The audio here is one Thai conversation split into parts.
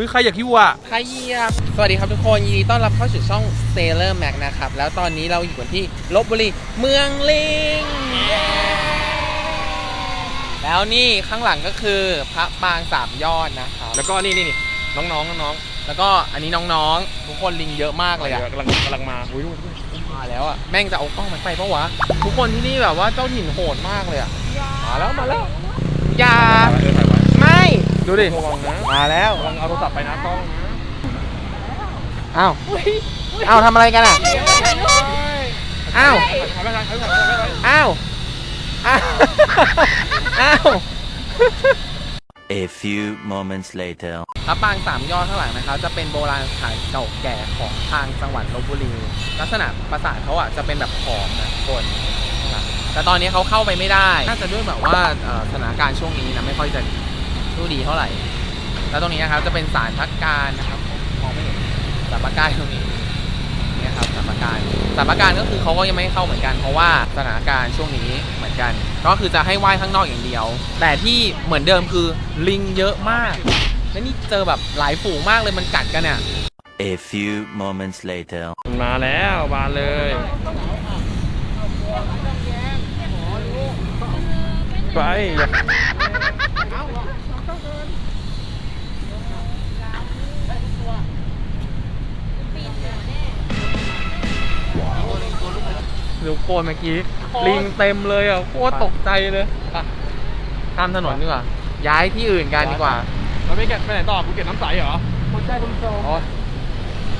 อุ้ยใครอยากคิวอะใครเหยียบสวัสดีครับทุกคนยินดีต้อนรับเข้าสู่ช่อง Sailor Mac นะครับ แล้วตอนนี้เราอยู่กันที่ลบบุรีเมืองลิง แล้วนี่ข้างหลังก็คือพระปางสามยอดนะครับแล้วก็นี่นี่นี่น้องๆน้องแล้วก็อันนี้น้องๆ ทุกคนลิงเยอะมากๆเลยอะกำลังกำลังมาอุ้ยดูดูมาแล้วอะแม่งจะเอากล้องมันไปปะวะทุกคนที่นี่แบบว่าเจ้าถิ่นโหดมากเลยอะมาแล้วมาแล้วอย่า เออถ่ายไว้ไม่ ดูดิ ระวังนะมาแล้วระวังเอาโทรศัพท์ไปนะกล้องนะอ้าวอ้าวทำอะไรกันอะอ้าวถ่ายไว้ถ่ายไว้ถ่ายไว้ถ่ายไว้อ้าวอ้าวอ้าว A few moments later. พระปางสามยอดข้างหลังนะครับ จะเป็นโบราณสถานเก่าแก่ของทางจังหวัดลบบุรี ลักษณะปราสาทเขาอะจะเป็นแบบขอมนะทุกคนนะแต่ตอนนี้เขาเข้าไปไม่ได้ น่าจะด้วยแบบว่าเอ่อสถานการณ์ช่วงนี้นะไม่ค่อยจะ สู้ดีเท่าไหร่ แล้วตรงนี้นะครับจะเป็นศาลพักการนะครับมองไม่เห็นศาลพักการตรงนี้เนี่ยครับศาลพักการศาลพักการก็คือเขาก็ยังไม่ให้เข้าเหมือนกัน เพราะว่าสถานการณ์ช่วงนี้เหมือนกัน ก็คือจะให้ไหว้ข้างนอกอย่างเดียว แต่ที่เหมือนเดิมคือลิงเยอะมากและนี่เจอแบบหลายฝูงมากเลยมันกัดกันเนี่ย A few moments later. มาแล้วมาเลยไป ทุกคนเมื่อกี้ ลิงเต็มเลยอะโคตรตกใจเลยข้ามถนนดีกว่า ย้ายที่อื่นกันดีกว่าเราไม่แกะไปไหนต่อภูเก็ตน้ำใสเหรออ๋อ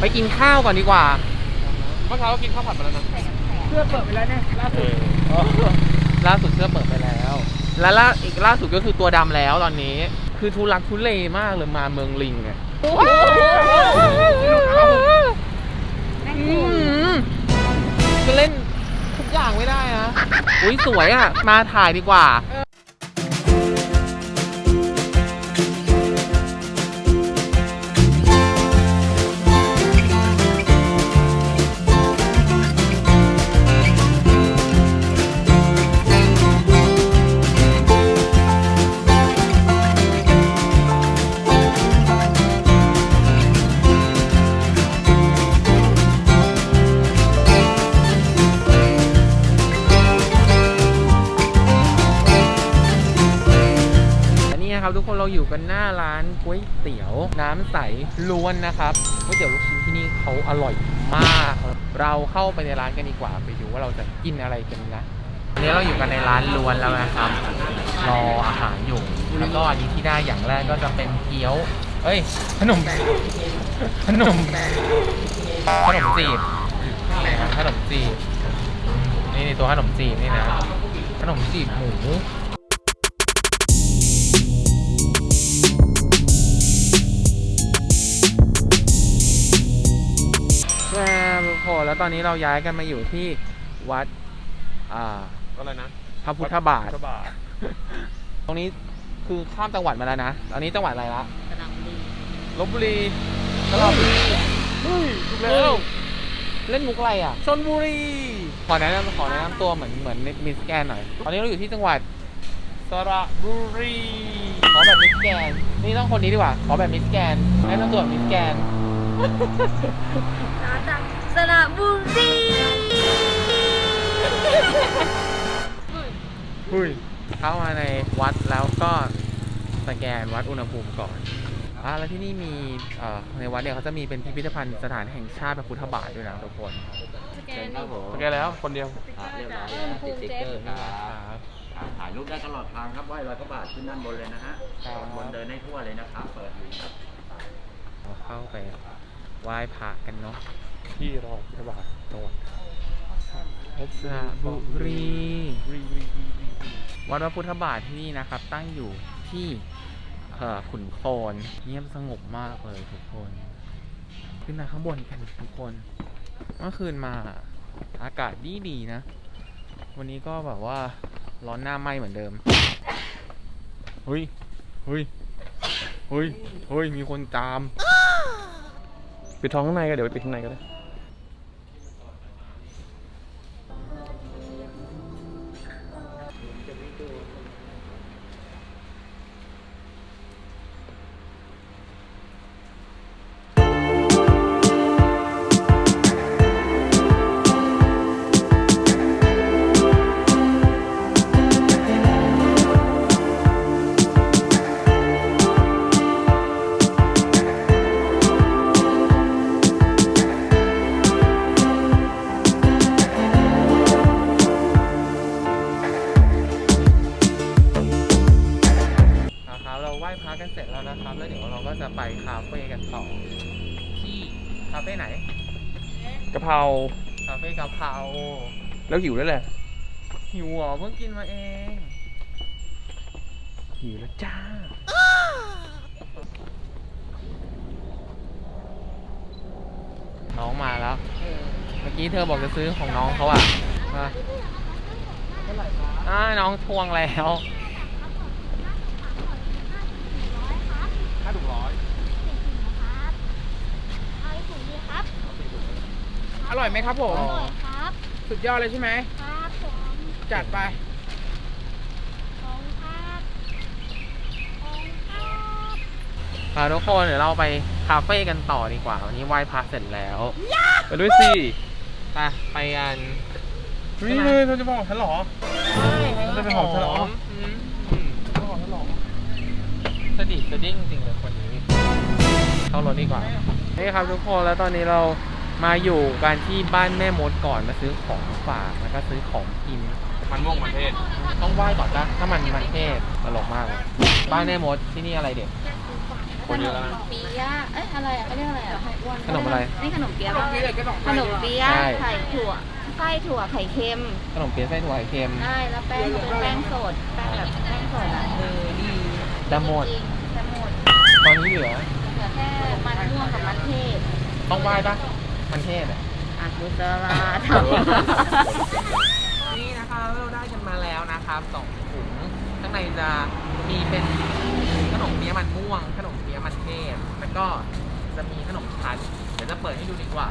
ไปกินข้าวก่อนดีกว่า เมื่อเช้าก็กินข้าวผัดมาแล้วนะเสื้อเปิดไปแล้วเนี่ยล่าสุดล่าสุดเสื้อเปิดไปแล้ว และล่าอีกล่าสุดก็คือตัวดำแล้วตอนนี้ คือทุลักทุเลมากเลยมาเมืองลิงเนี่ยอืมคือเล่น อย่างไม่ได้นะ อุ้ยสวยอะ มาถ่ายดีกว่าอั เตี๋ยวน้ำใสล้วนนะครับก๋วยเตี๋ยวลูกชิ้นที่นี่เขาอร่อยมาก เราเข้าไปในร้านกันดีกว่าไปดูว่าเราจะกินอะไรกันนะอันนี้เราอยู่กันในร้านล้วนแล้วนะครับ รออาหารอยู่แล้วก็อันนี้ที่ได้อย่างแรกก็จะเป็นเกี๊ยว เอ้ยขนมขนมขนมจีบไหนครับขนมจีบนี่ตัวขนมจีบนี่นะขนมจีบหมู แล้วตอนนี้เราย้ายกันมาอยู่ที่วัดอ่าอะไรนะพระพุทธบาทพุทธบาทตรงนี้คือข้ามจังหวัดมาแล้วนะ ตอนนี้จังหวัดอะไรละลบบุรีตลอดเฮ้ยถูกแล้ว เล่นมุกอะไรอะ ชนบุรี ขอแนะนำขอแนะนำตัวเหมือนเหมือนมิสแกนหน่อย ตอนนี้เราอยู่ที่จังหวัดสระบุรี ขอแบบมิสแกน นี่ต้องคนนี้ดีกว่า ขอแบบมิสแกนแนะนำตัวแบบมิสแกนมาจาก สระบุรีหุ้ยเข้ามาในวัดแล้วก็สแกนวัดอุณหภูมิก่อนอ่าแล้วที่นี่มีเอ่อในวัดเนี่ยเขาจะมีเป็นพิพิธภัณฑ์สถานแห่งชาติพระพุทธบาทด้วยนะทุกคนสแกนนี่สแกนแล้วคนเดียวอะเรียบร้อยเพิ่มภูมิเจ๊ครับครับอะถ่ายรูปได้ตลอดทางครับไหว้รอยพระบาทขึ้นด้านบนเลยนะฮะครับบนเดินได้ทั่วเลยนะครับเปิดอยู่ครับ เราเข้าไปไหว้พระกันเนาะ ที่รอพระบาทจังหวัดสระบุรีรีรีรีรีรีวัดพระพุทธบาทที่นี่นะครับ ตั้งอยู่ที่เอ่อขุนโคลนเงียบสงบมากเลยทุกคน ขึ้นมาข้างบนกันทุกคน เมื่อคืนมาอากาศดีดีๆนะ วันนี้ก็แบบว่าร้อนหน้าไหมเหมือนเดิมเฮ้ยเฮ้ยเฮ้ยเฮ้ยมีคนจาม ปิดท้องข้างในก็เดี๋ยวไปปิดข้างในก็ได้ะเพราแล้วหิวแล้วแหละหิวเหรอเพิ่งกินมาเอง หิวแล้วจ้า น้องมาแล้ว เมื่อกี้เธอบอกจะซื้อของน้องเขาอะมาอ่าน้องทวงแล้วห้าถุงร้อย เอาอีกถุงดีครับ อ ร่อยไหมครับผม อร่อยครับ สุดยอดเลยใช่ไหม ครับผมจัดไป ของครับของครับอ่าทุกคนเดี๋ยวเราไปคาเฟ่กันต่อดีกว่า วันนี้ไหว้พระเสร็จแล้วไปด้วยสิไปไปกันนี่เลยเธอจะบอกฉันเหรอ จะเป็นของฉันเหรอ มอืมสดิสดิ้งจริงเลยคนนี้ เข้ารถดีกว่า นี่ครับทุกคนแล้วตอนนี้เรา มาอยู่กันที่บ้านแม่มดก่อนมาซื้อของฝากแล้วก็ซื้อของกิน มันม่วงมันเทศ ต้องไหว้ก่อนนะถ้ามันมันเทศตลกมากเลยบ้านแม่มดที่นี่อะไรเด็กคนเยอะแล้วนะ ปียะเอ้ยอะไรอะเขาเรียกอะไรอะไข่อ้วนขนมอะไร นี่ขนมเปี๊ยะป่ะนี่เลยก็ต้องขนมเปี๊ยะใช่ ไข่ถั่วไส้ถั่วไข่เค็มขนมเปี๊ยะไส้ถั่วไข่เค็มได้แล้วแป้งเป็นแป้งสดแป้งแบบแป้งสดอะเออดีจะหมดจริงจะหมดตอนนี้เหลือเหลือแค่มันม่วงกับมันเทศต้องไหว้ปะ มันเทศอะอะกุศลาธรรมนี่นะคะเราได้กันมาแล้วนะครับสองถุงข้างในจะมีเป็นขนมเปี๊ยะมันม่วง ขนมเปี๊ยะมันเทศ แล้วก็จะมีขนมชั้นเดี๋ยวจะเปิดให้ดูดีกว่า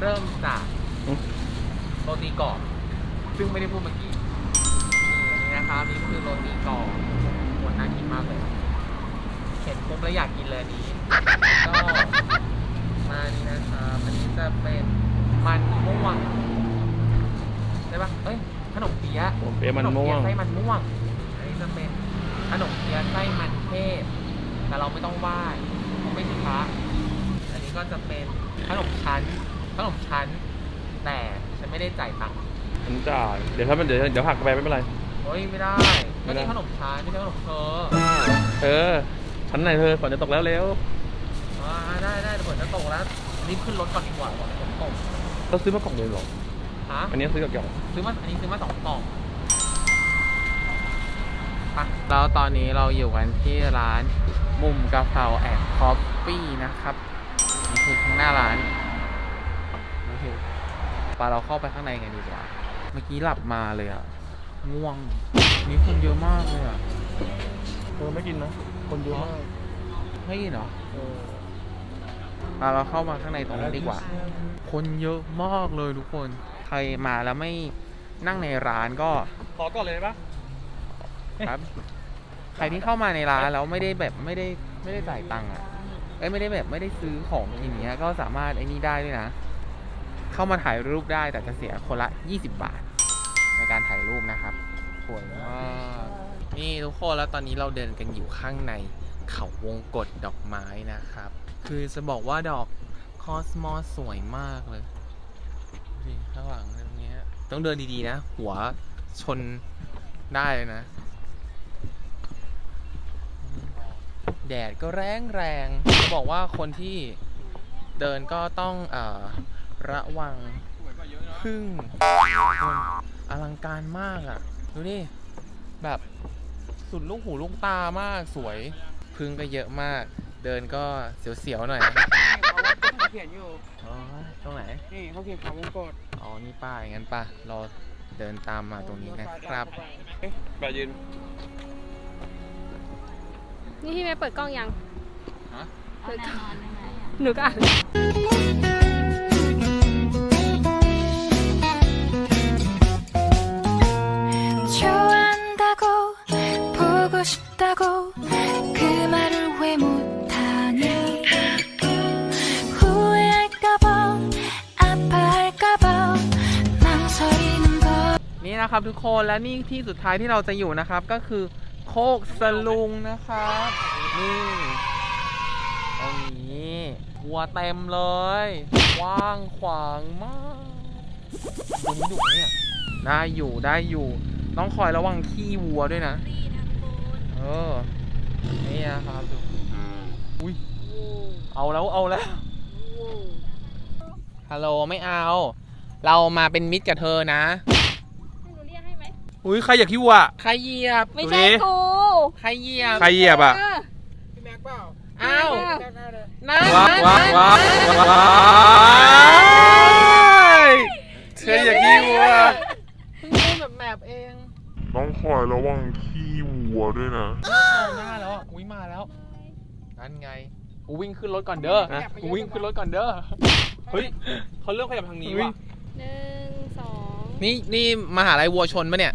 เริ่มจากอืม โรตีกรอบซึ่งไม่ได้พูดเมื่อกี้นี่อันนี้นะครับนี่คือโรตีกรอบโหน่ากินมากเลยเห็นปุ๊บแล้วอยากกินเลยอันนี้ก็ มานี่นะครับอันนี้จะเป็นมันม่วงได้ปะเอ้ยขนมเปี๊ยะผมเปี๊ยะมันม่วง ขนเปี๊ยะไส้มันม่วงอันนี้จะเป็นขนมเปี๊ยะไส้มันเทศ แต่เราไม่ต้องไหว้เพราะไม่ใช่พระอันนี้ก็จะเป็นขนมชั้นขนมชั้น แต่ฉันไม่ได้จ่ายตังค์ฉันจ่ายเดี๋ยวถ้ามันเดี๋ยวเดี๋ยวหักไปไม่เป็นไรเฮ้ยไม่ได้ไม่ก็ได้นี่ขนมชั้นไม่ใช่ขนมเธอเออชั้นไหนเธอฝนจะตกแล้วเร็ว อ่าได้ได้เดี๋ยวฝนจะตกแล้วรีบขึ้นรถก่อนดีกว่าก่อนฝนตกต้องซื้อมากล่องเดียวเหรอ ฮะอันนี้ซื้อกับกล่องซื้อมาอันนี้ซื้อมาสองกล่องไปแล้วตอนนี้เราอยู่กันที่ร้านมุมกาเพราแอนด์คอฟฟี่นะครับนี่คือข้างหน้าร้านนี่คือปาเราเข้าไปข้างในกันดีกว่า เมื่อกี้หลับมาเลยอะง่วง นี่คนเยอะมากเลยอะเธอไม่กินนะ คนเยอะมากไม่กินเหรอปา เราเข้ามาข้างในตรงนี้ดีกว่า คนเยอะมากเลยทุกคน ใครมาแล้วไม่นั่งในร้านก็ขอก่อนเลยได้ปะครับ ใครที่เข้ามาในร้านแล้วไม่ได้แบบไม่ได้ไม่ได้จ่ายตังค์อะเอ้ยไม่ได้แบบไม่ได้ซื้อของอย่างเงี้ย ก็สามารถไอ้นี่ได้ด้วยนะ เข้ามาถ่ายรูปได้แต่จะเสียคนละ 20 บาท ในการถ่ายรูปนะครับสวยมากนี่ทุกคนแล้วตอนนี้เราเดินกันอยู่ข้างในเขาวงกตดอกไม้นะครับ คือจะบอกว่าดอกคอสมอสสวยมากเลยดูดิข้างหลังตรงเนี้ยต้องเดินดีๆนะ หัวชนได้เลยนะ แดดก็แรงแรงจะบอกว่าคนที่เดินก็ต้องเอ่อระวังพึ่งอลังการมากอะ ดูดิ แบบสุดลูกหูลูกตามากสวยพึ่งก็เยอะมาก เดินก็เสียวๆหน่อยนะเขาเขียนอยู่อ๋อตรงไหน นี่เขาเขียนเขาวงกดอ๋อ นี่ป้ายงั้นป่ะเราเดินตามมาตรงนี้นะครับแปะยืนนี่พี่เมย์เปิดกล้องยัง ฮะ เปิดกล้องนอนยังไงอะหนูก็อ่าน นะครับทุกคนและนี่ที่สุดท้ายที่เราจะอยู่นะครับ ก็คือโคกสลุงนะครับนี่ตรงนี้วัวเต็มเลยกว้างขวางมากดุดุเนี่ยได้อยู่ได้อยู่ ต้องคอยระวังขี้วัวด้วยนะเออนี่นะครับดูอุ้ยเอาแล้วเอาแล้วฮัลโหลไม่เอา เรามาเป็นมิตรกับเธอนะ อุ้ยใครอยากคิวอะ ใครเหยียบ ไม่ใช่ดูดิกูใครเหยียบ ใครเหยียบอะ พี่แม็กเปล่าอ้าวแม็กเอาเลยนั่นว้าวว้าวว้าวว้าวเธออยากคิวอะเพิ่งเล่นแบบแมปเองต้องคอยระวังขี้วัวด้วยนะเอาหน้าแล้วอะอุ้ยมาแล้ว นั่นไง กูวิ่งขึ้นรถก่อนเด้อ กูวิ่งขึ้นรถก่อนเด้อ เฮ้ยเขาเริ่มขยับทางนี้ว่ะหนึ่งสองนี่นี่มหาลัยวัวชนปะเนี่ย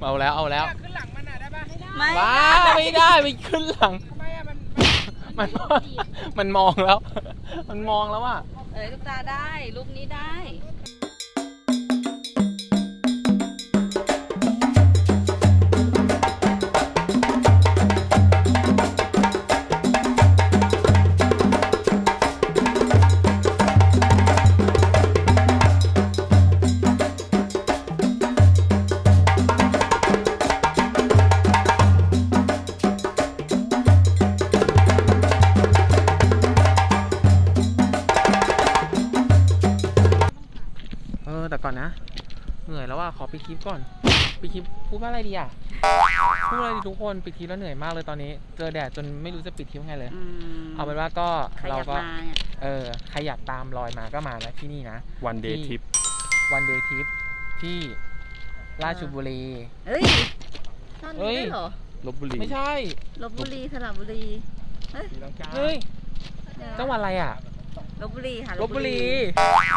เอาแล้วเอาแล้วขึ้นหลังมันอะได้ปะไม่ว้าไม่ได้ไปขึ้นหลัง ทำไมอะมันมันมันมองแล้ว มันมองแล้วอะ เอ้ยลูกตาได้รูปนี้ได้ ออแต่ก่อนนะ เหนื่อยแล้วว่าขอไปดคลิปก่อนไปดคลิปพูดว่าอะไรดีอะพูดอะไรดีทุกคนปิดคลิปแล้วเหนื่อยมากเลยตอนนี้ เจอแดดจนไม่รู้จะปิดคลิปยังไงเลยอืมเอาเป็นว่าก็ใครอเรายากก็มาเนี่ยเออใครอยากตามรอยมาก็มานะที่นี่นะวันเดย์ทิปวันเดย์ทิปที่ราชบุรีเฮ้ยตอนเฮ้นี้ยได้เหรอลบบุรี ไม่ใช่ลบบุรีสระบุรี เฮ้ย จังหวัดอะไรอะ ลบบุรีค่ะลบบุรี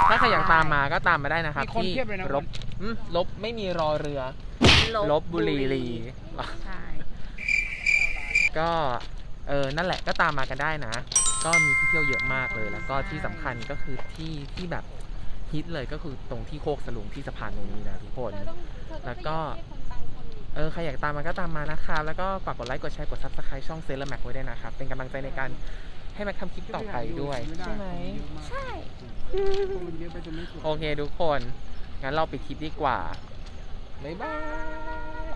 ถ้าใครอยากตามมาก็ตามมาได้นะครับมีคนที่เพียบเลยนะ ลบอืมลบไม่มีรอเรือ ลบบุรีรี ใช่ ก็เออนั่นแหละก็ตามมากันได้นะ ก็มีที่เที่ยวเยอะมากเลย แล้วก็ที่สำคัญก็คือที่ที่แบบฮิตเลยก็คือตรงที่โคกสลุงที่สะพานตรงนี้นะทุกคนเธอต้องเธอต้องแล้วก็ไปยืนเรียคนบางคนอีกเออใครอยากตามมาก็ตามมานะครับแล้วก็ฝากกดไลค์ กดแชร์ กด subscribe ช่องเซเลอร์แม็กไว้ด้วยนะครับ เป็นกำลังใจในการ ให้แม็กทำคลิปต่อไปด้วยใช่ไหมใช่มันเยอะไปจนไม่สวยโอเคทุกคน งั้นเราปิดคลิปดีกว่า บ๊ายบาย